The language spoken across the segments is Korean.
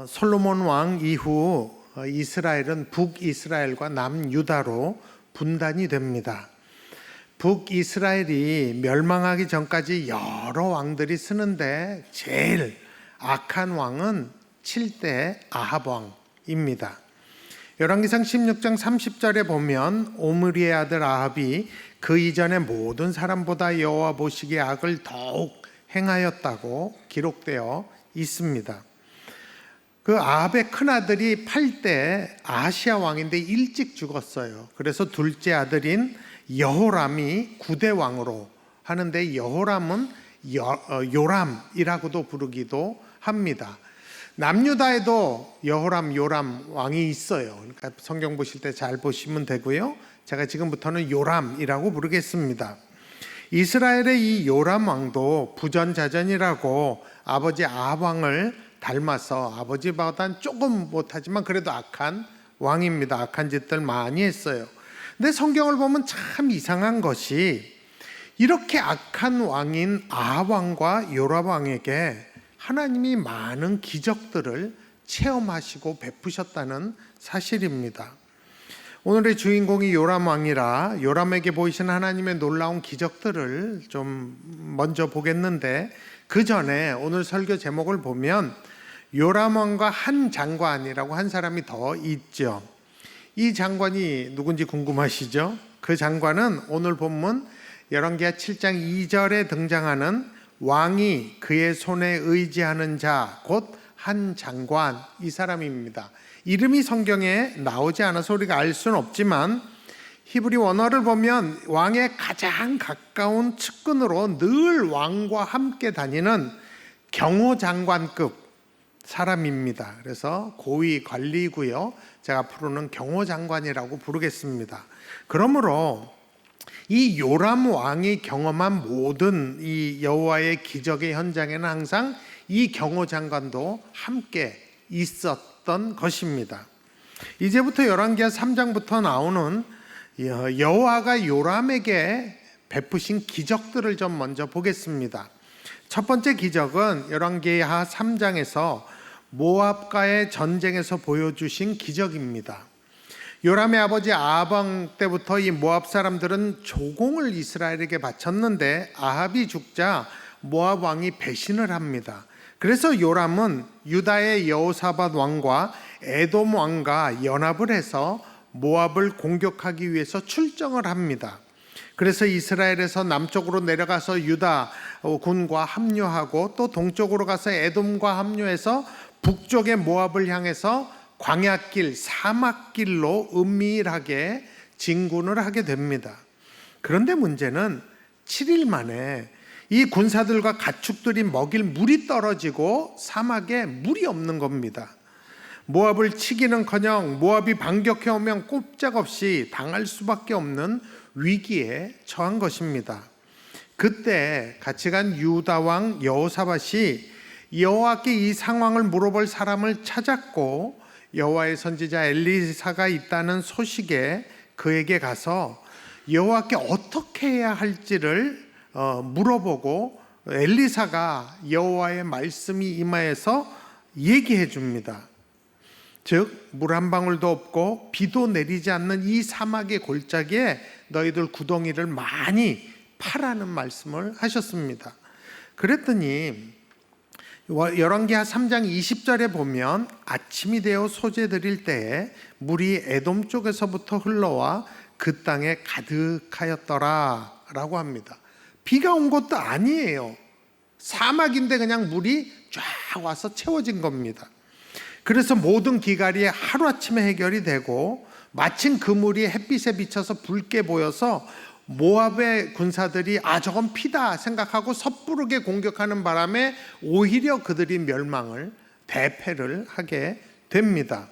어, 솔로몬 왕 이후 어, 이스라엘은 북이스라엘과 남유다로 분단이 됩니다. 북이스라엘이 멸망하기 전까지 여러 왕들이 쓰는데 제일 악한 왕은 7대 아합 왕입니다. 열왕기상 16장 30절에 보면 오므리의 아들 아합이 그 이전의 모든 사람보다 여호와 보시기에 악을 더욱 행하였다고 기록되어 있습니다. 그 아합의 큰 아들이 8대 아시아 왕인데 일찍 죽었어요. 그래서 둘째 아들인 여호람이 9대 왕으로 하는데 여호람은 여, 어, 요람이라고도 부르기도 합니다. 남유다에도 여호람, 요람 왕이 있어요. 그러니까 성경 보실 때 잘 보시면 되고요. 제가 지금부터는 요람이라고 부르겠습니다. 이스라엘의 이 요람 왕도 부전자전이라고 아버지 아합 왕을 닮아서 아버지보단 조금 못하지만 그래도 악한 왕입니다. 악한 짓들 많이 했어요. 근데 성경을 보면 참 이상한 것이 이렇게 악한 왕인 아합 왕과 요람 왕에게 하나님이 많은 기적들을 체험하시고 베푸셨다는 사실입니다. 오늘의 주인공이 요람 왕이라 요람에게 보이신 하나님의 놀라운 기적들을 좀 먼저 보겠는데 그 전에 오늘 설교 제목을 보면 요람 왕과 한 장관이라고 한 사람이 더 있죠. 이 장관이 누군지 궁금하시죠? 그 장관은 오늘 본문 열왕기하 7장 2절에 등장하는 왕이 그의 손에 의지하는 자 곧 한 장관 이 사람입니다. 이름이 성경에 나오지 않아서 우리가 알 수는 없지만 히브리 원어를 보면 왕의 가장 가까운 측근으로 늘 왕과 함께 다니는 경호 장관급 사람입니다. 그래서 고위 관리고요. 제가 앞으로는 경호 장관이라고 부르겠습니다. 그러므로 이 요람 왕이 경험한 모든 이 여호와의 기적의 현장에는 항상 이 경호 장관도 함께 있었던 것입니다. 이제부터 열왕기하 3장부터 나오는 여호와가 요람에게 베푸신 기적들을 좀 먼저 보겠습니다. 첫 번째 기적은 열왕기하 3장에서 모압과의 전쟁에서 보여주신 기적입니다. 요람의 아버지 아방 때부터 이 모압 사람들은 조공을 이스라엘에게 바쳤는데 아합이 죽자 모압 왕이 배신을 합니다. 그래서 요람은 유다의 여호사밧 왕과 에돔 왕과 연합을 해서 모압을 공격하기 위해서 출정을 합니다. 그래서 이스라엘에서 남쪽으로 내려가서 유다 군과 합류하고 또 동쪽으로 가서 에돔과 합류해서 북쪽의 모압을 향해서 광야길, 사막길로 은밀하게 진군을 하게 됩니다. 그런데 문제는 7일 만에 이 군사들과 가축들이 먹일 물이 떨어지고 사막에 물이 없는 겁니다. 모압을 치기는커녕 모압이 반격해 오면 꼼짝없이 당할 수밖에 없는 위기에 처한 것입니다. 그때 같이 간 유다 왕 여호사밧이 여호와께 이 상황을 물어볼 사람을 찾았고 여호와의 선지자 엘리사가 있다는 소식에 그에게 가서 여호와께 어떻게 해야 할지를 어, 물어보고 엘리사가 여호와의 말씀이 임하여서 얘기해 줍니다. 즉, 물 한 방울도 없고 비도 내리지 않는 이 사막의 골짜기에 너희들 구덩이를 많이 파라는 말씀을 하셨습니다. 그랬더니 열왕기하 3장 20절에 보면 아침이 되어 소재 드릴 때에 물이 에돔 쪽에서부터 흘러와 그 땅에 가득하였더라라고 합니다. 비가 온 것도 아니에요. 사막인데 그냥 물이 쫙 와서 채워진 겁니다. 그래서 모든 기갈이 하루아침에 해결이 되고 마침 그 물이 햇빛에 비쳐서 붉게 보여서 모압의 군사들이 아 저건 피다 생각하고 섣부르게 공격하는 바람에 오히려 그들이 멸망을 대패를 하게 됩니다.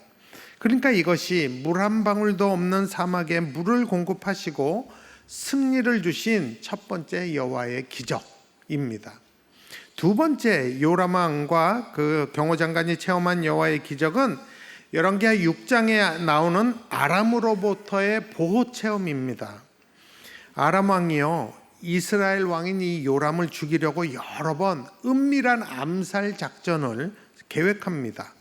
그러니까 이것이 물 한 방울도 없는 사막에 물을 공급하시고 승리를 주신 첫 번째 여호와의 기적입니다. 두 번째 요라망과 그 경호 장관이 체험한 여호와의 기적은 열왕기하 6장에 나오는 아람으로부터의 보호 체험입니다. 아람 왕이요 이스라엘 왕인 이 요람을 죽이려고 여러 번 은밀한 암살 작전을 계획합니다.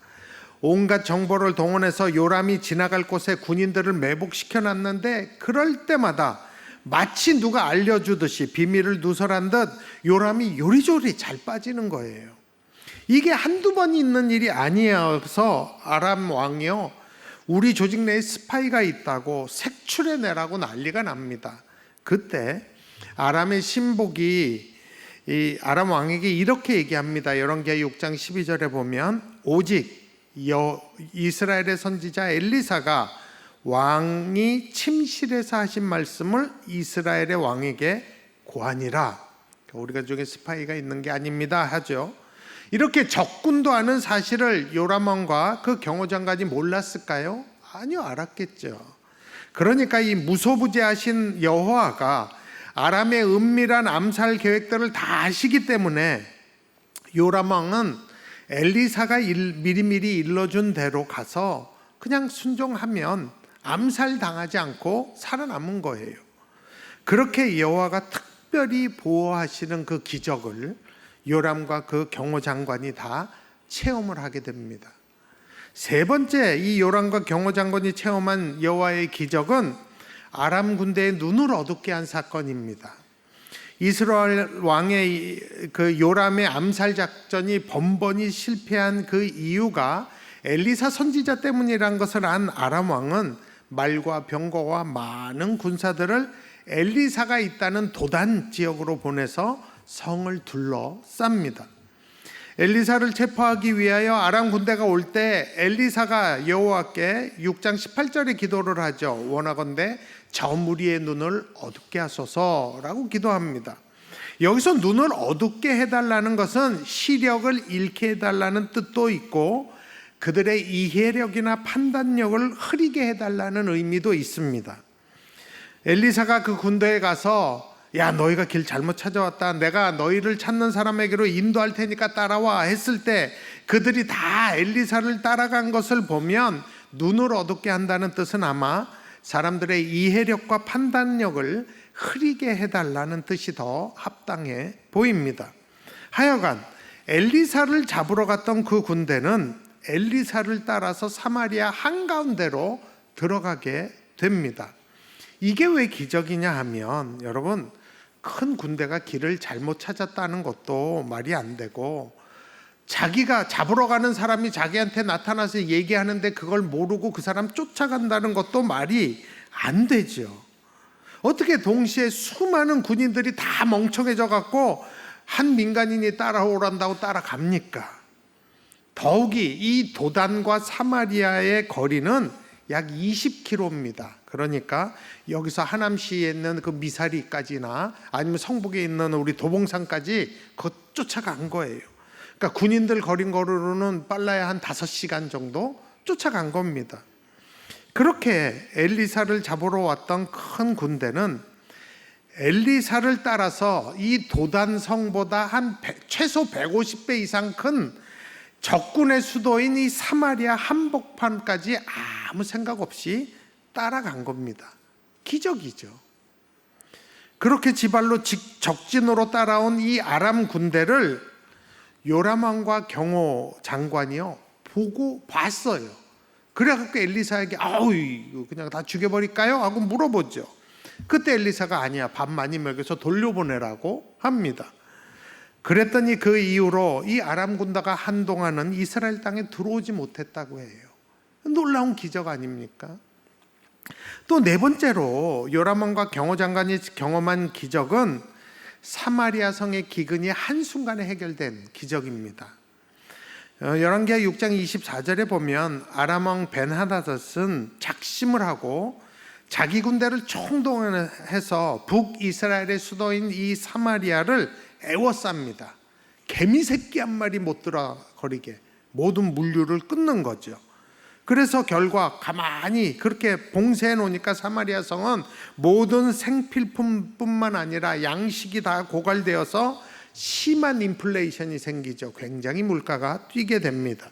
온갖 정보를 동원해서 요람이 지나갈 곳에 군인들을 매복시켜 놨는데 그럴 때마다 마치 누가 알려주듯이 비밀을 누설한 듯 요람이 요리조리 잘 빠지는 거예요. 이게 한두 번 있는 일이 아니어서 아람 왕이요. 우리 조직 내에 스파이가 있다고 색출해 내라고 난리가 납니다. 그때 아람의 신복이 이 아람 왕에게 이렇게 얘기합니다. 열왕기하 6장 12절에 보면 오직 여 이스라엘의 선지자 엘리사가 왕이 침실에서 하신 말씀을 이스라엘의 왕에게 고하니라. 우리가 중에 스파이가 있는 게 아닙니다 하죠. 이렇게 적군도 아는 사실을 요람왕과 그 경호장관이 몰랐을까요? 아니요, 알았겠죠. 그러니까 이 무소부지하신 여호와가 아람의 은밀한 암살 계획들을 다 아시기 때문에 요람 왕은 엘리사가 일, 미리미리 일러준 대로 가서 그냥 순종하면 암살 당하지 않고 살아남은 거예요. 그렇게 여호와가 특별히 보호하시는 그 기적을 요람과 그 경호 장관이 다 체험을 하게 됩니다. 세 번째 이 요람과 경호 장관이 체험한 여호와의 기적은 아람 군대의 눈을 어둡게 한 사건입니다. 이스라엘 왕의 그 요람의 암살 작전이 번번이 실패한 그 이유가 엘리사 선지자 때문이란 것을 안 아람 왕은 말과 병거와 많은 군사들을 엘리사가 있다는 도단 지역으로 보내서 성을 둘러 쌉니다. 엘리사를 체포하기 위하여 아람 군대가 올 때 엘리사가 여호와께 6장 18절에 기도를 하죠. 원하건대 저 무리의 눈을 어둡게 하소서라고 기도합니다. 여기서 눈을 어둡게 해달라는 것은 시력을 잃게 해달라는 뜻도 있고 그들의 이해력이나 판단력을 흐리게 해달라는 의미도 있습니다. 엘리사가 그 군대에 가서 야 너희가 길 잘못 찾아왔다 내가 너희를 찾는 사람에게로 인도할 테니까 따라와 했을 때 그들이 다 엘리사를 따라간 것을 보면 눈을 어둡게 한다는 뜻은 아마 사람들의 이해력과 판단력을 흐리게 해달라는 뜻이 더 합당해 보입니다. 하여간 엘리사를 잡으러 갔던 그 군대는 엘리사를 따라서 사마리아 한가운데로 들어가게 됩니다. 이게 왜 기적이냐 하면 여러분 큰 군대가 길을 잘못 찾았다는 것도 말이 안 되고 자기가 잡으러 가는 사람이 자기한테 나타나서 얘기하는데 그걸 모르고 그 사람 쫓아간다는 것도 말이 안 되죠. 어떻게 동시에 수많은 군인들이 다 멍청해져 갖고 한 민간인이 따라오란다고 따라갑니까? 더욱이 이 도단과 사마리아의 거리는 약 20km입니다. 그러니까 여기서 하남시에 있는 그 미사리까지나 아니면 성북에 있는 우리 도봉산까지 그 쫓아간 거예요. 그러니까 군인들 거린 거로는 빨라야 한 5시간 정도 쫓아간 겁니다. 그렇게 엘리사를 잡으러 왔던 큰 군대는 엘리사를 따라서 이 도단 성보다 한 100, 최소 150배 이상 큰 적군의 수도인 이 사마리아 한복판까지 아무 생각 없이 따라간 겁니다. 기적이죠. 그렇게 지발로 적진으로 따라온 이 아람 군대를 요람왕과 경호 장관이요 보고 봤어요. 그래갖고 엘리사에게 아우 이거 그냥 다 죽여버릴까요? 하고 물어보죠. 그때 엘리사가 아니야 밥 많이 먹여서 돌려보내라고 합니다. 그랬더니 그 이후로 이 아람 군대가 한동안은 이스라엘 땅에 들어오지 못했다고 해요. 놀라운 기적 아닙니까? 또 네 번째로 요람왕과 경호 장관이 경험한 기적은 사마리아 성의 기근이 한순간에 해결된 기적입니다. 어, 열왕기하 6장 24절에 보면 아람 왕 벤하다닷은 작심을 하고 자기 군대를 총동원해서 북이스라엘의 수도인 이 사마리아를 애워쌉니다. 개미 새끼 한 마리 못 들어거리게 모든 물류를 끊는 거죠. 그래서 결과 가만히 그렇게 봉쇄해 놓으니까 사마리아 성은 모든 생필품뿐만 아니라 양식이 다 고갈되어서 심한 인플레이션이 생기죠. 굉장히 물가가 뛰게 됩니다.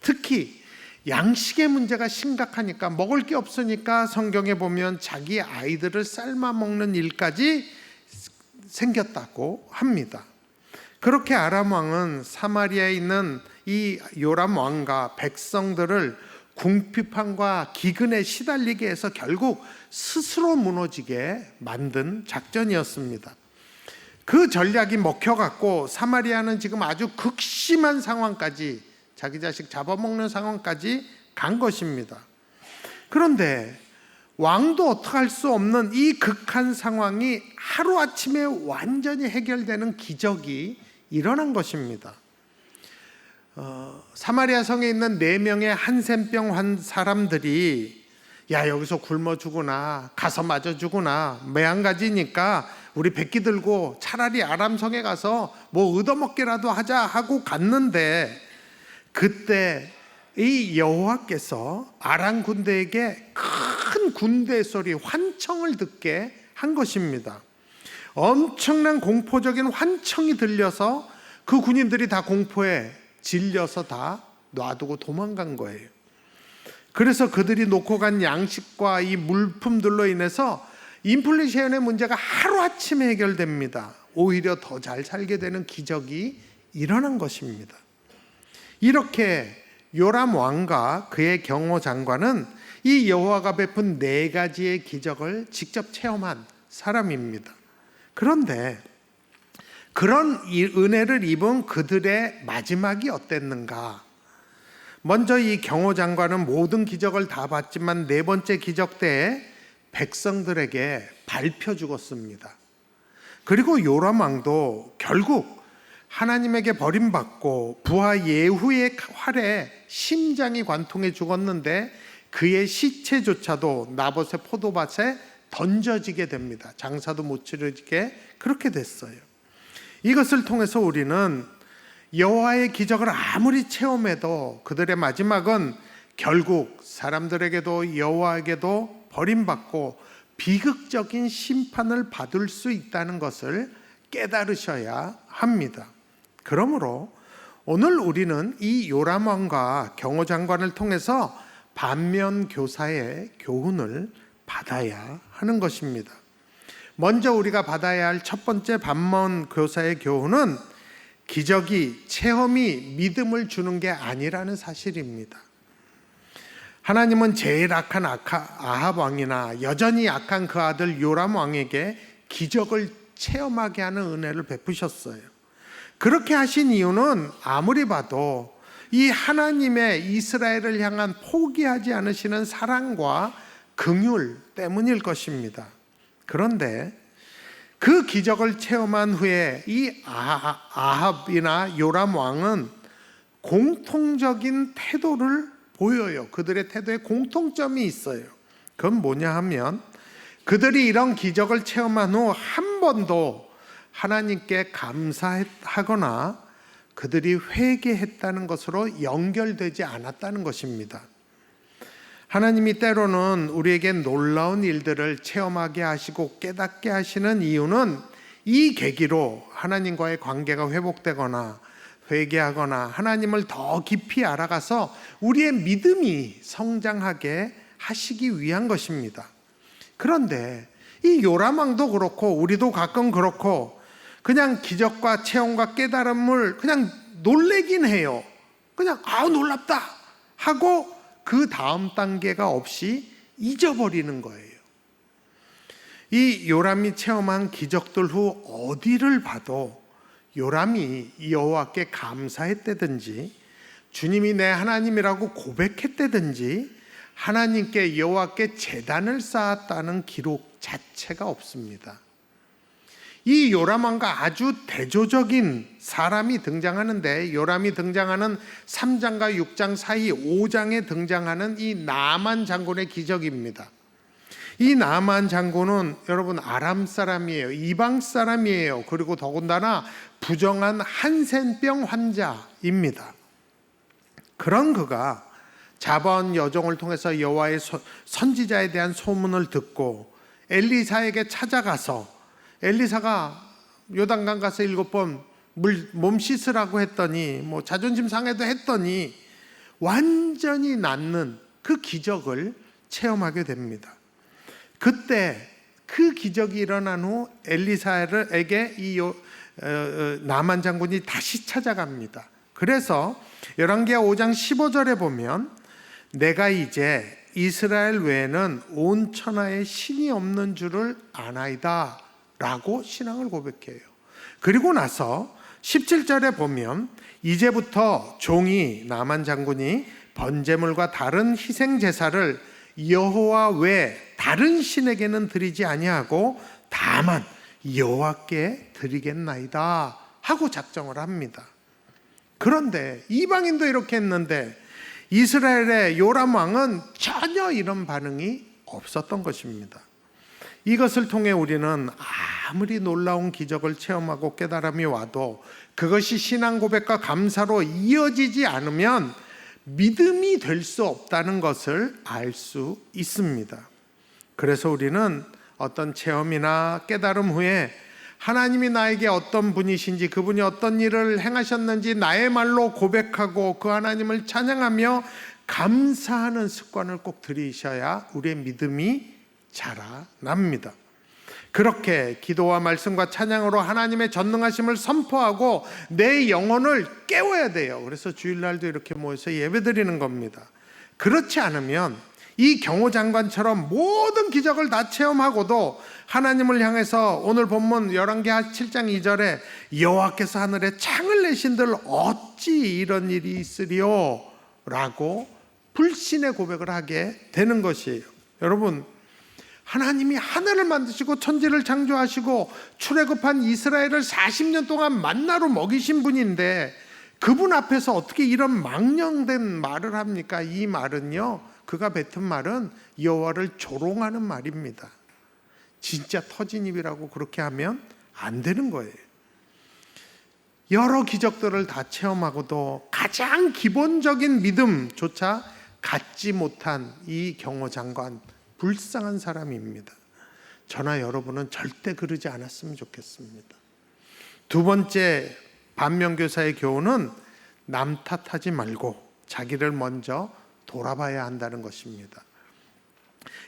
특히 양식의 문제가 심각하니까 먹을 게 없으니까 성경에 보면 자기 아이들을 삶아 먹는 일까지 생겼다고 합니다. 그렇게 아람 왕은 사마리아에 있는 이 요람 왕과 백성들을 궁핍함과 기근에 시달리게 해서 결국 스스로 무너지게 만든 작전이었습니다. 그 전략이 먹혀갖고 사마리아는 지금 아주 극심한 상황까지 자기 자식 잡아먹는 상황까지 간 것입니다. 그런데 왕도 어떡할 수 없는 이 극한 상황이 하루아침에 완전히 해결되는 기적이 일어난 것입니다. 어, 사마리아 성에 있는 네 명의 한센병 한 사람들이 야 여기서 굶어 죽으나 가서 맞아 죽으나 매한가지니까 우리 백기 들고 차라리 아람 성에 가서 뭐 얻어먹기라도 하자 하고 갔는데 그때 이 여호와께서 아람 군대에게 큰 군대 소리 환청을 듣게 한 것입니다. 엄청난 공포적인 환청이 들려서 그 군인들이 다 공포에 질려서 다 놔두고 도망간 거예요. 그래서 그들이 놓고 간 양식과 이 물품들로 인해서 인플레이션의 문제가 하루아침에 해결됩니다. 오히려 더 잘 살게 되는 기적이 일어난 것입니다. 이렇게 요람 왕과 그의 경호 장관은 이 여호와가 베푼 네 가지의 기적을 직접 체험한 사람입니다. 그런데 그런 이 은혜를 입은 그들의 마지막이 어땠는가? 먼저 이 경호 장관은 모든 기적을 다 봤지만 네 번째 기적 때에 백성들에게 밟혀 죽었습니다. 그리고 요람 왕도 결국 하나님에게 버림받고 부하 예후의 활에 심장이 관통해 죽었는데 그의 시체조차도 나봇의 포도밭에 던져지게 됩니다. 장사도 못 치르게 그렇게 됐어요. 이것을 통해서 우리는 여호와의 기적을 아무리 체험해도 그들의 마지막은 결국 사람들에게도 여호와에게도 버림받고 비극적인 심판을 받을 수 있다는 것을 깨달으셔야 합니다. 그러므로 오늘 우리는 이 요람 왕과 경호 장관을 통해서 반면 교사의 교훈을 받아야 하는 것입니다. 먼저 우리가 받아야 할 첫 번째 반면 교사의 교훈은 기적이 체험이 믿음을 주는 게 아니라는 사실입니다. 하나님은 제일 악한 아합 왕이나 여전히 악한 그 아들 요람 왕에게 기적을 체험하게 하는 은혜를 베푸셨어요. 그렇게 하신 이유는 아무리 봐도 이 하나님의 이스라엘을 향한 포기하지 않으시는 사랑과 긍휼 때문일 것입니다. 그런데 그 기적을 체험한 후에 이 아, 아합이나 요람 왕은 공통적인 태도를 보여요. 그들의 태도에 공통점이 있어요. 그건 뭐냐 하면 그들이 이런 기적을 체험한 후 한 번도 하나님께 감사하거나 그들이 회개했다는 것으로 연결되지 않았다는 것입니다. 하나님이 때로는 우리에게 놀라운 일들을 체험하게 하시고 깨닫게 하시는 이유는 이 계기로 하나님과의 관계가 회복되거나 회개하거나 하나님을 더 깊이 알아가서 우리의 믿음이 성장하게 하시기 위한 것입니다. 그런데 이 요람왕도 그렇고 우리도 가끔 그렇고 그냥 기적과 체험과 깨달음을 그냥 놀래긴 해요. 그냥 아우 놀랍다 하고 그 다음 단계가 없이 잊어버리는 거예요. 이 요람이 체험한 기적들 후 어디를 봐도 요람이 여호와께 감사했다든지 주님이 내 하나님이라고 고백했다든지 하나님께 여호와께 재단을 쌓았다는 기록 자체가 없습니다. 이 요람왕과 아주 대조적인 사람이 등장하는데 요람이 등장하는 3장과 6장 사이 5장에 등장하는 이 나만 장군의 기적입니다. 이 나만 장군은 여러분 아람 사람이에요. 이방 사람이에요. 그리고 더군다나 부정한 한센병 환자입니다. 그런 그가 자번 여정을 통해서 여호와의 선지자에 대한 소문을 듣고 엘리사에게 찾아가서 엘리사가 요단강 가서 일곱 번 물 몸 씻으라고 했더니 뭐 자존심 상해도 했더니 완전히 낫는 그 기적을 체험하게 됩니다. 그때 그 기적이 일어난 후 엘리사에게 이 어, 어, 나만 장군이 다시 찾아갑니다. 그래서 열왕기하 5장 15절에 보면 내가 이제 이스라엘 외에는 온 천하에 신이 없는 줄을 아나이다 라고 신앙을 고백해요. 그리고 나서 17절에 보면 이제부터 종이 나만 장군이 번제물과 다른 희생 제사를 여호와 외 다른 신에게는 드리지 아니하고 다만 여호와께 드리겠나이다 하고 작정을 합니다. 그런데 이방인도 이렇게 했는데 이스라엘의 요람 왕은 전혀 이런 반응이 없었던 것입니다. 이것을 통해 우리는 아무리 놀라운 기적을 체험하고 깨달음이 와도 그것이 신앙 고백과 감사로 이어지지 않으면 믿음이 될 수 없다는 것을 알 수 있습니다. 그래서 우리는 어떤 체험이나 깨달음 후에 하나님이 나에게 어떤 분이신지 그분이 어떤 일을 행하셨는지 나의 말로 고백하고 그 하나님을 찬양하며 감사하는 습관을 꼭 들이셔야 우리의 믿음이 자라납니다. 그렇게 기도와 말씀과 찬양으로 하나님의 전능하심을 선포하고 내 영혼을 깨워야 돼요. 그래서 주일날도 이렇게 모여서 예배드리는 겁니다. 그렇지 않으면 이 경호 장관처럼 모든 기적을 다 체험하고도 하나님을 향해서 오늘 본문 열왕기하 7장 2절에 여호와께서 하늘에 창을 내신들 어찌 이런 일이 있으리요 라고 불신의 고백을 하게 되는 것이에요. 여러분 하나님이 하늘을 만드시고 천지를 창조하시고 출애굽한 이스라엘을 40년 동안 만나로 먹이신 분인데 그분 앞에서 어떻게 이런 망령된 말을 합니까? 이 말은요. 그가 뱉은 말은 여호와를 조롱하는 말입니다. 진짜 터진 입이라고 그렇게 하면 안 되는 거예요. 여러 기적들을 다 체험하고도 가장 기본적인 믿음조차 갖지 못한 이 경호 장관 불쌍한 사람입니다. 저나 여러분은 절대 그러지 않았으면 좋겠습니다. 두 번째 반면교사의 교훈은 남 탓하지 말고 자기를 먼저 돌아봐야 한다는 것입니다.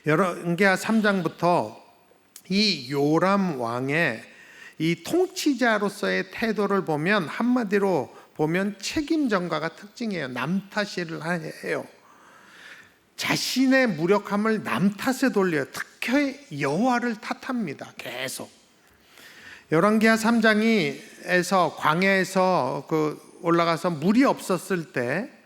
열왕기하 3장부터 이 요람 왕의 이 통치자로서의 태도를 보면 한마디로 보면 책임 전가가 특징이에요. 남 탓을 해요. 자신의 무력함을 남 탓에 돌려 특히 여호와를 탓합니다. 계속. 열왕기하 3장이에서 광야에서 그 올라가서 물이 없었을 때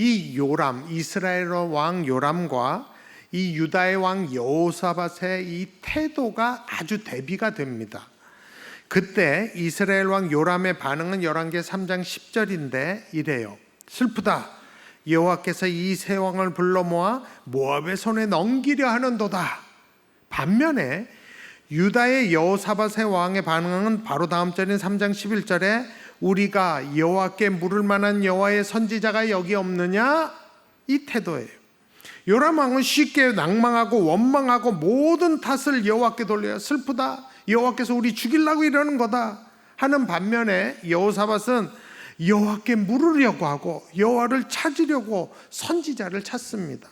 이 요람 이스라엘 왕 요람과 이 유다의 왕 여호사밧의 이 태도가 아주 대비가 됩니다. 그때 이스라엘 왕 요람의 반응은 열왕기 3장 10절인데 이래요. 슬프다. 여호와께서 이 세 왕을 불러 모아 모압의 손에 넘기려 하는도다. 반면에 유다의 여호사밧의 왕의 반응은 바로 다음 절인 3장 11절에 우리가 여호와께 물을 만한 여호와의 선지자가 여기 없느냐 이 태도예요. 요람 왕은 쉽게 낭망하고 원망하고 모든 탓을 여호와께 돌려요. 슬프다. 여호와께서 우리 죽이려고 이러는 거다 하는 반면에 여호사밧은 여호와께 물으려고 하고 여호와를 찾으려고 선지자를 찾습니다.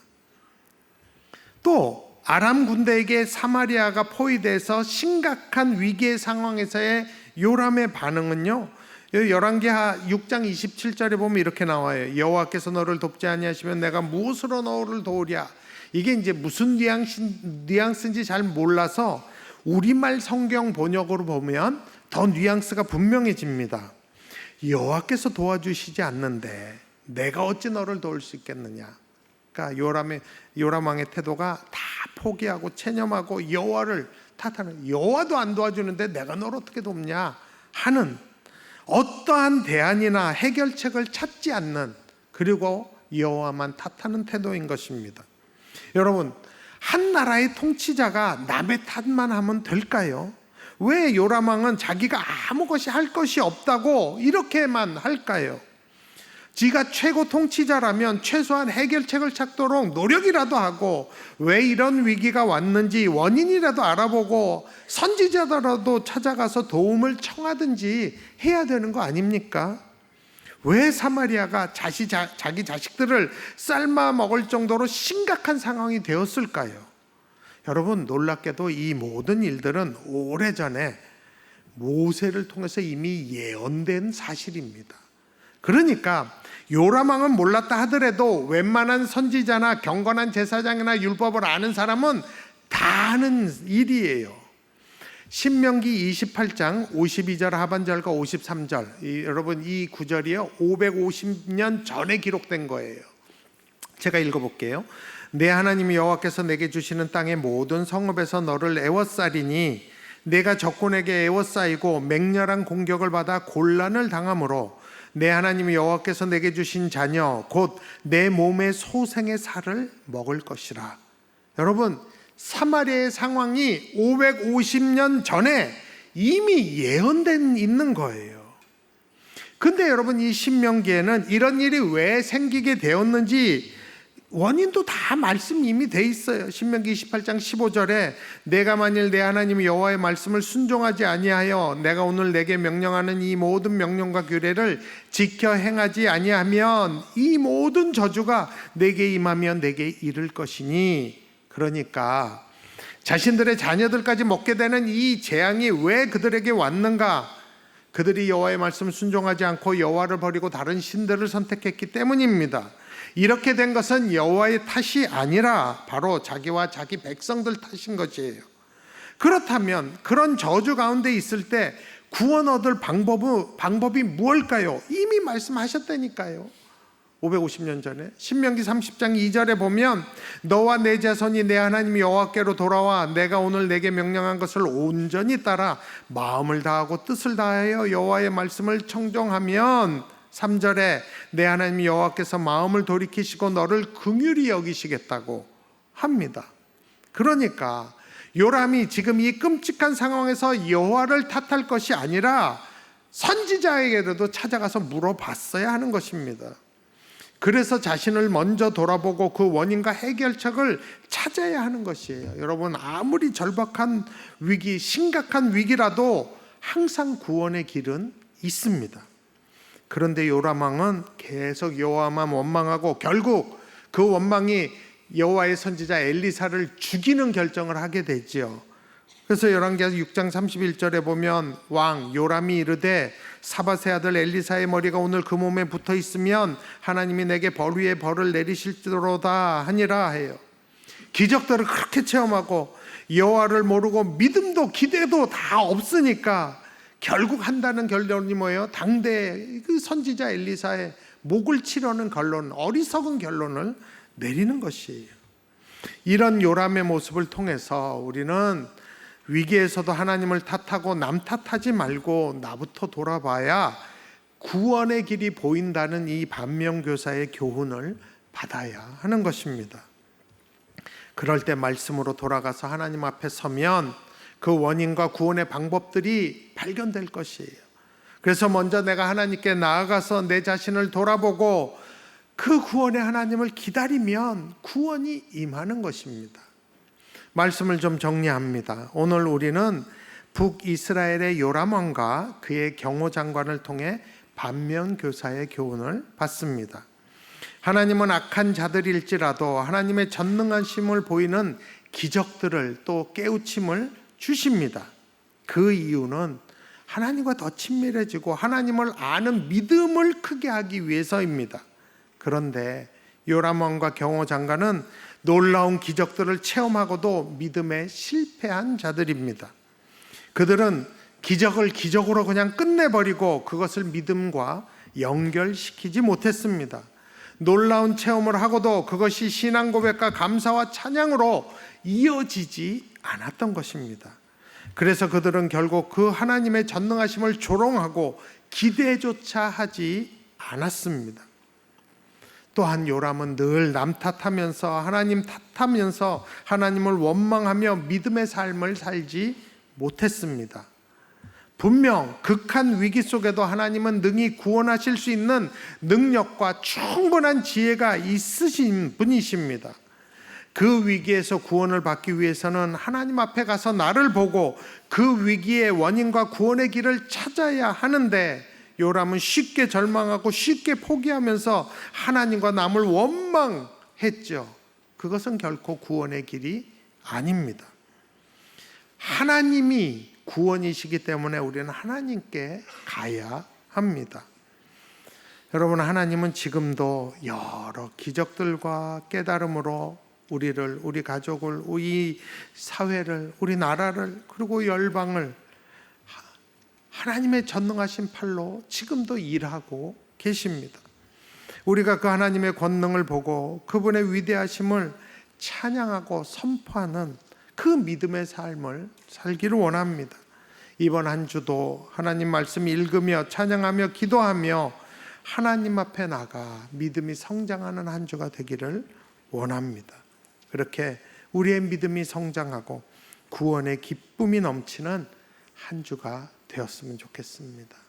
또 아람 군대에게 사마리아가 포위돼서 심각한 위기의 상황에서의 요람의 반응은요. 열왕기하 6장 27절에 보면 이렇게 나와요. 여호와께서 너를 돕지 아니하시면 내가 무엇으로 너를 도우랴. 이게 이제 무슨 뉘앙스 인지 잘 몰라서 우리말 성경 번역으로 보면 더 뉘앙스가 분명해집니다. 여호와께서 도와주시지 않는데 내가 어찌 너를 도울 수 있겠느냐? 그러니까 요람의 요람 왕의 태도가 다 포기하고 체념하고 여호와를 탓하는 여호와도 안 도와주는데 내가 널 어떻게 돕냐 하는 어떠한 대안이나 해결책을 찾지 않는 그리고 여호와만 탓하는 태도인 것입니다. 여러분 한 나라의 통치자가 남의 탓만 하면 될까요? 왜 요람왕은 자기가 아무것이 할 것이 없다고 이렇게만 할까요? 지가 최고 통치자라면 최소한 해결책을 찾도록 노력이라도 하고 왜 이런 위기가 왔는지 원인이라도 알아보고 선지자더라도 찾아가서 도움을 청하든지 해야 되는 거 아닙니까? 왜 사마리아가 자시, 자, 자기 자식들을 삶아 먹을 정도로 심각한 상황이 되었을까요? 여러분 놀랍게도 이 모든 일들은 오래전에 모세를 통해서 이미 예언된 사실입니다. 그러니까 요람왕은 몰랐다 하더라도 웬만한 선지자나 경건한 제사장이나 율법을 아는 사람은 다 아는 일이에요. 신명기 28장 52절 하반절과 53절 이, 여러분 이 구절이요 550년 전에 기록된 거예요. 제가 읽어볼게요. 내 하나님 여호와께서 내게 주시는 땅의 모든 성읍에서 너를 애워싸리니 내가 적군에게 애워싸이고 맹렬한 공격을 받아 곤란을 당하므로 내 하나님 여호와께서 내게 주신 자녀 곧 내 몸의 소생의 살을 먹을 것이라. 여러분 사마리아의 상황이 550년 전에 이미 예언된 있는 거예요. 근데 여러분 이 신명기에는 이런 일이 왜 생기게 되었는지 원인도 다 말씀 이미 돼 있어요. 신명기 28장 15절에 내가 만일 내 하나님 여호와의 말씀을 순종하지 아니하여 내가 오늘 내게 명령하는 이 모든 명령과 규례를 지켜 행하지 아니하면 이 모든 저주가 내게 임하면 내게 이를 것이니 그러니까 자신들의 자녀들까지 먹게 되는 이 재앙이 왜 그들에게 왔는가? 그들이 여호와의 말씀 순종하지 않고 여호와를 버리고 다른 신들을 선택했기 때문입니다. 이렇게 된 것은 여호와의 탓이 아니라 바로 자기와 자기 백성들 탓인 것이에요. 그렇다면 그런 저주 가운데 있을 때 구원 얻을 방법은 방법이 무엇일까요? 이미 말씀하셨다니까요. 550년 전에 신명기 30장 2절에 보면 너와 내 자손이 내 하나님 여호와께로 돌아와 내가 오늘 내게 명령한 것을 온전히 따라 마음을 다하고 뜻을 다하여 여호와의 말씀을 청종하면 3절에 내 하나님 여호와께서 마음을 돌이키시고 너를 긍휼히 여기시겠다고 합니다. 그러니까 요람이 지금 이 끔찍한 상황에서 여호와를 탓할 것이 아니라 선지자에게도 찾아가서 물어봤어야 하는 것입니다. 그래서 자신을 먼저 돌아보고 그 원인과 해결책을 찾아야 하는 것이에요. 여러분 아무리 절박한 위기, 심각한 위기라도 항상 구원의 길은 있습니다. 그런데 요람왕은 계속 여호와만 원망하고 결국 그 원망이 여호와의 선지자 엘리사를 죽이는 결정을 하게 되지요. 그래서 열왕기하 6장 31절에 보면 왕 요람이 이르되 사바세 아들 엘리사의 머리가 오늘 그 몸에 붙어 있으면 하나님이 내게 벌 위에 벌을 내리실지로다 하니라 해요. 기적들을 그렇게 체험하고 여호와를 모르고 믿음도 기대도 다 없으니까 결국 한다는 결론이 뭐예요? 당대 그 선지자 엘리사의 목을 치려는 결론, 어리석은 결론을 내리는 것이에요. 이런 요람의 모습을 통해서 우리는 위기에서도 하나님을 탓하고 남 탓하지 말고 나부터 돌아봐야 구원의 길이 보인다는 이 반면교사의 교훈을 받아야 하는 것입니다. 그럴 때 말씀으로 돌아가서 하나님 앞에 서면 그 원인과 구원의 방법들이 발견될 것이에요. 그래서 먼저 내가 하나님께 나아가서 내 자신을 돌아보고 그 구원의 하나님을 기다리면 구원이 임하는 것입니다. 말씀을 좀 정리합니다. 오늘 우리는 북이스라엘의 요람왕과 그의 경호 장관을 통해 반면 교사의 교훈을 받습니다. 하나님은 악한 자들일지라도 하나님의 전능하심을 보이는 기적들을 또 깨우침을 주십니다. 그 이유는 하나님과 더 친밀해지고 하나님을 아는 믿음을 크게 하기 위해서입니다. 그런데 요람왕과 경호 장관은 놀라운 기적들을 체험하고도 믿음에 실패한 자들입니다. 그들은 기적을 기적으로 그냥 끝내버리고 그것을 믿음과 연결시키지 못했습니다. 놀라운 체험을 하고도 그것이 신앙 고백과 감사와 찬양으로 이어지지 않았던 것입니다. 그래서 그들은 결국 그 하나님의 전능하심을 조롱하고 기대조차 하지 않았습니다. 또한 요람은 늘 남 탓하면서 하나님 탓하면서 하나님을 원망하며 믿음의 삶을 살지 못했습니다. 분명 극한 위기 속에도 하나님은 능히 구원하실 수 있는 능력과 충분한 지혜가 있으신 분이십니다. 그 위기에서 구원을 받기 위해서는 하나님 앞에 가서 나를 보고 그 위기의 원인과 구원의 길을 찾아야 하는데 요람은 쉽게 절망하고 쉽게 포기하면서 하나님과 남을 원망했죠. 그것은 결코 구원의 길이 아닙니다. 하나님이 구원이시기 때문에 우리는 하나님께 가야 합니다. 여러분 하나님은 지금도 여러 기적들과 깨달음으로 우리를 우리 가족을 우리 사회를 우리 나라를 그리고 열방을 하- 하나님의 전능하신 팔로 지금도 일하고 계십니다. 우리가 그 하나님의 권능을 보고 그분의 위대하심을 찬양하고 선포하는 그 믿음의 삶을 살기를 원합니다. 이번 한 주도 하나님 말씀 읽으며 찬양하며 기도하며 하나님 앞에 나가 믿음이 성장하는 한 주가 되기를 원합니다. 그렇게 우리의 믿음이 성장하고 구원의 기쁨이 넘치는 한 주가 되었으면 좋겠습니다.